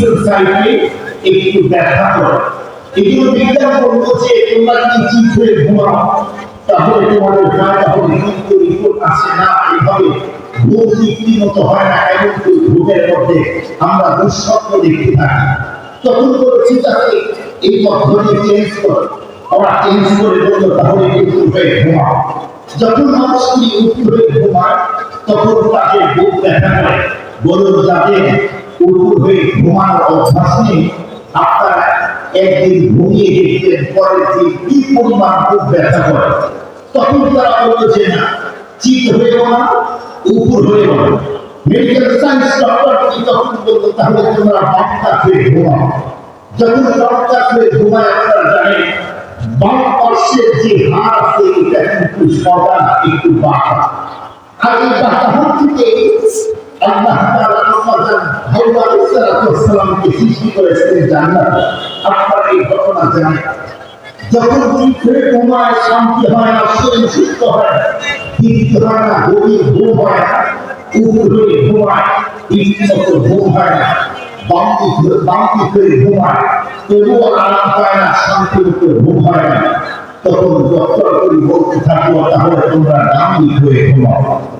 Society একটু ব্যাখ্যা করো। এগুলো বিজ্ঞান বলব যে তোমরা কি চিত হয়ে ঘুমাও? তাহলে তোমাদের ফায়দা হবে কিন্তু রিপোর্ট আসে না। এইভাবে ঘুম মতো হয় না মধ্যে আমরা দুঃস্বপ্ন দেখতে থাকি। তখন তাকে এই পদ্ধতি চেঞ্জ করো। চেঞ্জ করে বলল, তাহলে হয়ে ঘুমাও। যখন উঠু হয়ে ঘুমায়, তখন তাকে বুক দেখা বলুন যাদের উঠু হয়ে ঘুমানোর অভ্যাস একদিন ঘুমিয়ে দিন কি পরিমাণ বুক ব্যথা তখন তারা বলল যে তখন বলল, তাহলে তোমরা যখন হয়ে ঘুমায়, আপনারা যে হাড় আছে, এটা একটু বাঁকা। আর এই থেকে আল্লাহ যখন শান্তি হয় না হয় তৃপ্তি হয় না হয় না উপরে হয় ঘুমায় তবুও আরাম পায় না শান্তি মতো ঘুম হয় না তখন ডক্টর করে বলতে থাকব তাহলে তোমরা দামি হয়ে ঘুমাও।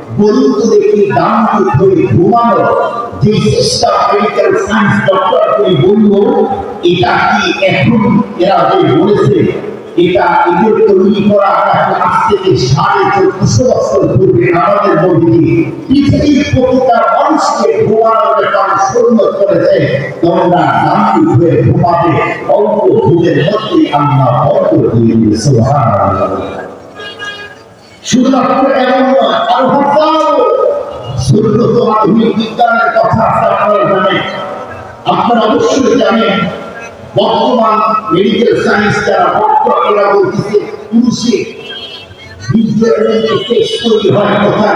বলুন তো ঘুমানো যে সিস্টেম মেডিকেল সায়েন্স ডক্টর এটা কি এখন এরা যে বলেছে এটা এদের তৈরি করা আজ থেকে সাড়ে বছর পূর্বে আমাদের পৃথিবীর মানুষকে ঘুমানোর ব্যাপারে করেছে তোমরা ঘুমাবে অল্প ঘুমের মধ্যে আমরা দিয়ে সুবহানাল্লাহ শুধুমাত্র এমন বিজ্ঞানের কথা আপনারা জানেন আপনারা অবশ্যই জানেন, বর্তমান মেডিকেল সায়েন্স যারা এরা বলতেছে, পুরুষে তৈরি হয় কোথা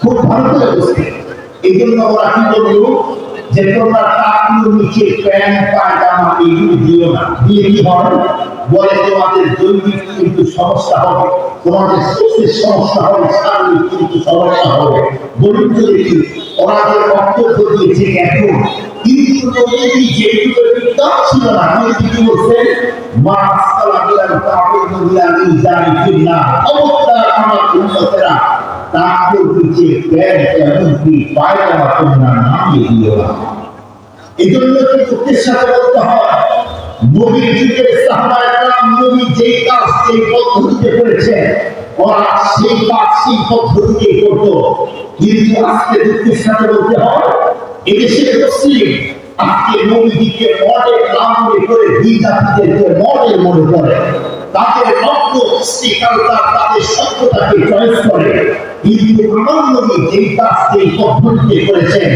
খুব ভালো করে এই জন্য ওরা কি বলল যে তোমরা কাকুর নিচে প্যান্ট, পায়জামা এগুলো দিও না। দিয়ে কি হবে? বলে তোমাদের দৈনিক কিন্তু সমস্যা হবে। তোমাদের সুস্থের সমস্যা হবে, শারীরিক কিন্তু সমস্যা হবে। তো দেখি, ওরা যে বক্তব্য দিয়েছে এখন কিন্তু নবীজি যেগুলো বিদ্যা ছিল না নবীজি কি বলছেন মা আসসালা বিলাল তাবিদ বিলাল ইজানি ফিল্লাহ আমার উম্মতেরা তাকে নিচে প্যান্ট এমনকি পায়জামা তোমরা নামিয়ে দিও এই জন্য চোখের সাথে বলতে হয় নবীর যুগের সাহাবায়ে নবী যেই কাজ সেই পদ্ধতিতে করেছেন ওরা সেই কাজ সেই পদ্ধতিতে করতো কিন্তু আজকে দুঃখের সাথে বলতে হয় এদেশের মুসলিম আজকে নবীজিকে মডেল নাম করে দুই জাতিদেরকে মডেল মনে করে তাদের রক্ত সৃষ্টিকারতা তাদের সত্যতাকে চয়েস করে। কিন্তু আমার নবী যেই কাজ পদ্ধতিতে করেছেন।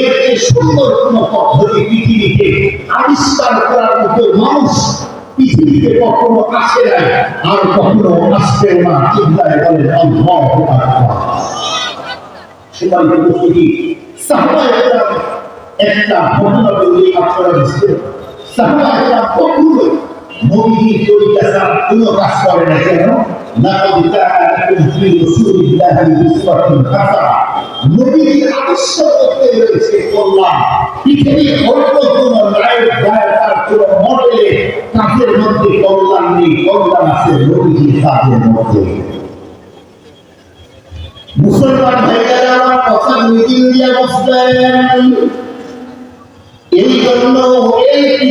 এর সুন্দর কোন পদ্ধতি পৃথিবীতে আবিষ্কার করার মতো মানুষ পৃথিবীতে কখনো আসে নাই আর কখনো আসবেও না, চিন্তায় বলেন অল্লাহ সবাই উপস্থিতি সাহাবায়ে একটা ঘটনা বলি আপনারা বুঝতে সাহাবায়ে নবীর তরিকা কোনো কাজ করে না কেন লাকাদ কানা লাকুম ফি রাসূলিল্লাহি উসওয়াতুন হাসানাহ নবীর আদর্শ করতে রয়েছে কল্যাণ পৃথিবীর অন্য কোন নায়ক গায়কার কোন মডেলে কাজের মধ্যে কল্যাণ নেই কল্যাণ আছে নবীজির কাজের মধ্যে মুসলমান ভাইয়েরা আমার কথা দিন দিয়ে বসবেন